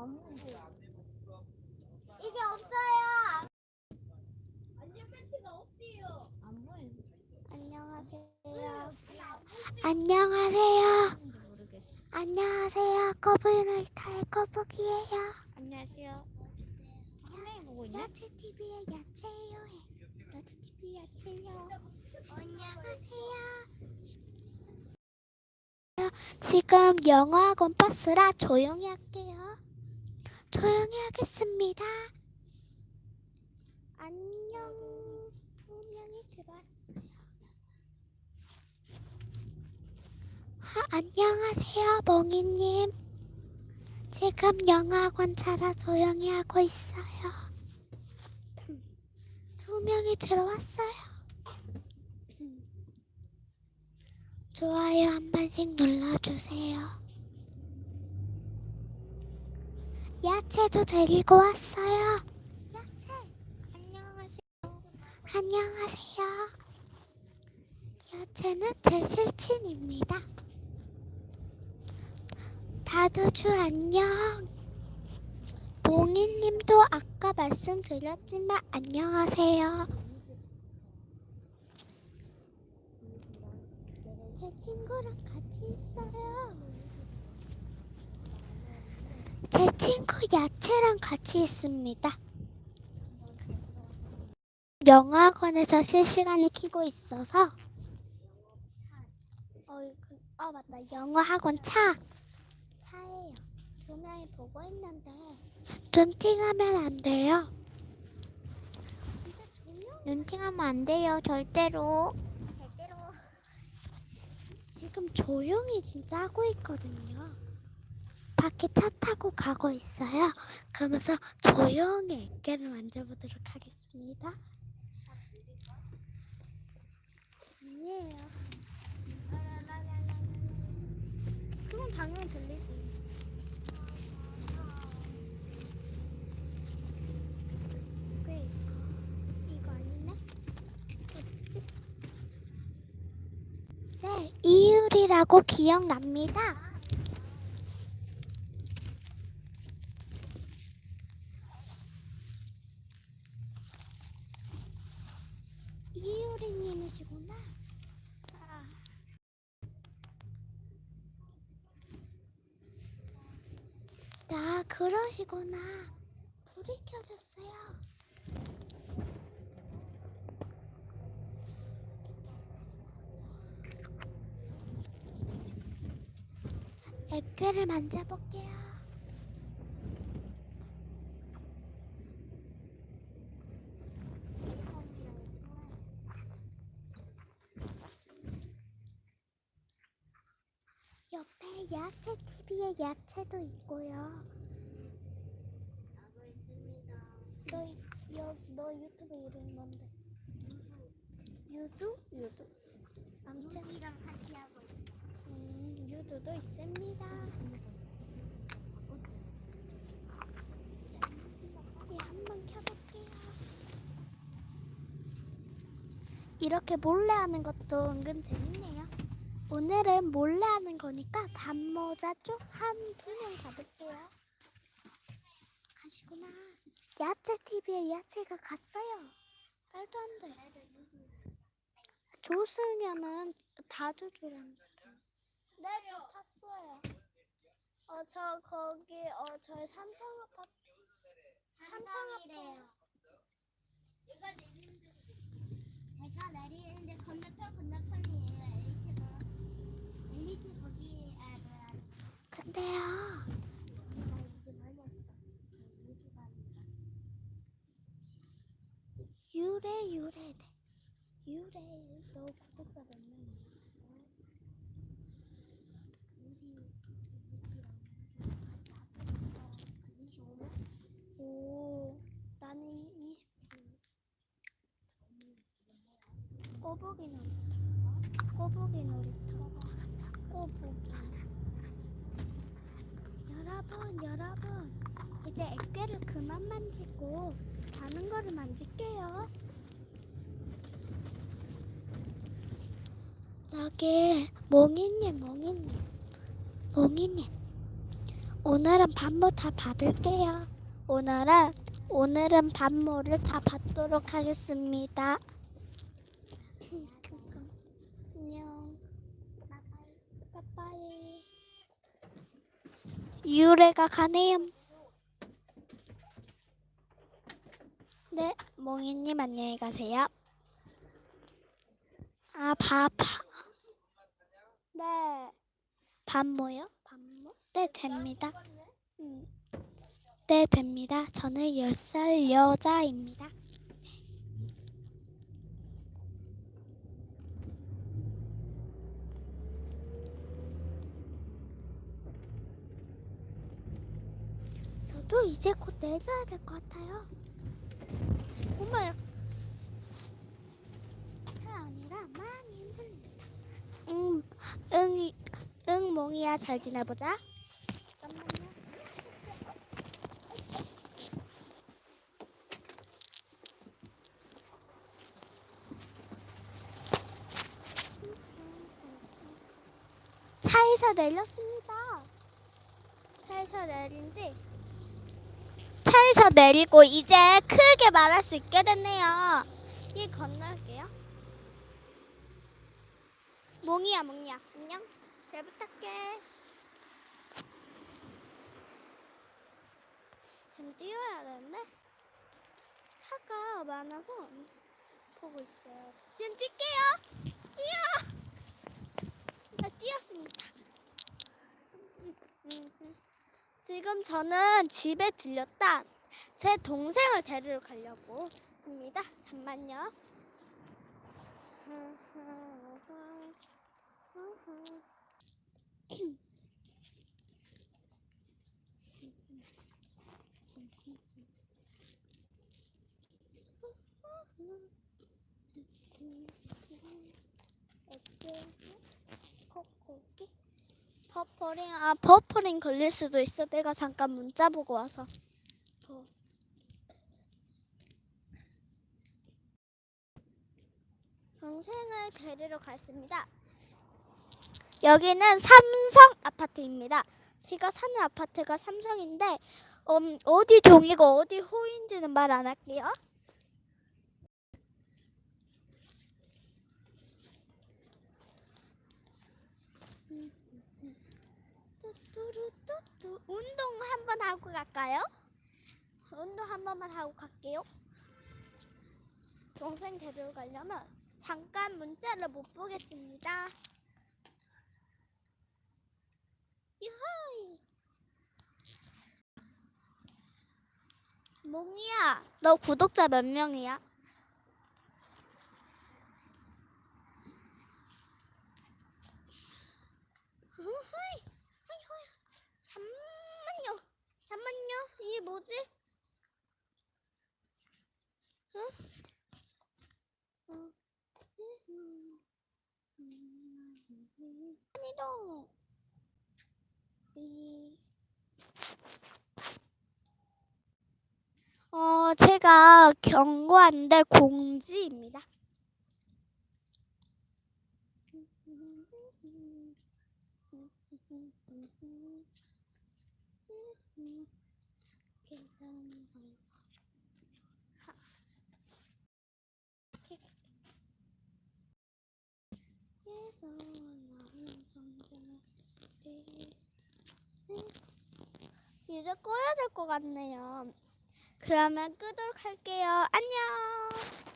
없는데. 이게 없어요. 안녕 팬티가 없대요. 안 보이는. 안녕하세요. 안녕하세요. 모르겠어. 안녕하세요. 거북이놀이터의 거북이에요. 안녕하세요. 화면이 보고 있냐? 야채 TV의 야채예요. 야채 TV 야채요. 안녕하세요. 지금 영어학원 버스라 조용히 할게요. 조용히 하겠습니다. 안녕. 두 명이 들어왔어요. 하, 안녕하세요, 몽이님. 지금 영어학원 차라 조용히 하고 있어요. 두 명이 들어왔어요. 좋아요 한 번씩 눌러주세요. 야채도 데리고 왔어요. 야채, 안녕하세요. 안녕하세요. 야채는 제 실친입니다. 다두주 안녕. 몽이님도 아까 말씀드렸지만 안녕하세요. 제 친구랑 같이 있어요. 제 친구 야채랑 같이 있습니다. 영화관에서 실시간을 키고 있어서 어, 그, 어 맞다 영어 학원 차 차예요. 두 명이 보고 있는데 눈팅하면 안 돼요. 진짜 조용. 눈팅하면 안 돼요, 절대로. 제대로 지금 조용히 진짜 하고 있거든요. 밖에 차 타고 가고 있어요. 그러면서 조용히 애교를 만져보도록 하겠습니다. 아니에요. 그건 당연히 들리지. 왜 이거? 이거 아니네? 어딨지? 네, 이율이라고 기억납니다. 이유리님이시구나. 아. 나 그러시구나. 불이 켜졌어요. 애교를 만져볼게요. 옆에 야채 TV에 야채도 있고요. 나도 있습니다. 너, 여, 너 유튜브 이름 뭔데? 유두? 유두. 아무튼 누이랑 같이 하고 있어. 음, 유두도 있습니다. 예, 한번 켜볼게요. 이렇게 몰래 하는 것도 은근 재밌네요. 오늘은 몰래 하는 거니까 밤모자 좀한두 명 받을게요. 가시구나. 야채 TV에 야채가 갔어요. 말도 안 돼. 조승현은 다 주주라는 사람. 네, 저 탔어요. 어, 저 거기 어, 저희 삼성 아파트. 제가 내리는데 제가 내리는데 건너편 건너편이에요. 엘리트가 엘리트 거기 아 뭐야. 근데요. 내가 이제 많이 했어. 우주가 유래 유래 너 구독자 몇 명이야? 우리 25만? 오, 나는 29. 꼬부기 놀이터. 꼬부기 놀이터. 꼬부기. 여러분, 여러분. 이제 액괴를 그만 만지고 다른 거를 만질게요. 저기 몽이님, 몽이님, 몽이님. 오늘은 반모 다 받을게요. 오늘은 오늘은 반모를 다 받도록 하겠습니다. 안녕. 빠빠이. 유래가 가네요. 네, 몽이님 안녕히 가세요. 아, 바, 바. 네. 반모요? 반모? 네, 됩니다. 음. 네, 됩니다. 저는 10살 여자입니다. 저도 이제 곧 내려야 될 것 같아요. 엄마야. 차 아니라 많이 힘듭니다. 응, 응이, 응, 몽이야 잘 지내보자. 차에서 내렸습니다. 차에서 내린 지 차에서 내리고 이제 크게 말할 수 있게 됐네요. 이 건널게요. 몽이야 몽이야. 잘 부탁해. 지금 뛰어야 되는데 차가 많아서 보고 있어요. 지금 뛸게요. 뛰어. 나 뛰었습니다. 지금 저는 집에 들렸다. 제 동생을 데리러 가려고 합니다. 잠만요. 퍼퍼링 아 퍼퍼링 걸릴 수도 있어. 내가 잠깐 문자 보고 와서. 버. 동생을 데리러 갔습니다. 여기는 삼성 아파트입니다. 제가 사는 아파트가 삼성인데 음, 어디 동이고 어디 호인지는 말 안 할게요. 운동 한번 하고 갈까요? 운동 한 번만 하고 갈게요. 동생 데리러 가려면 잠깐 문자를 못 보겠습니다. 유하이. 몽이야, 너 구독자 몇 명이야? 잠만요, 잠만요. 이게 뭐지? 응? 어. 아니동. 이. 어, 제가 경고한데 공지입니다. 이제 꺼야 될 것 같네요. 그러면 끄도록 할게요. 안녕.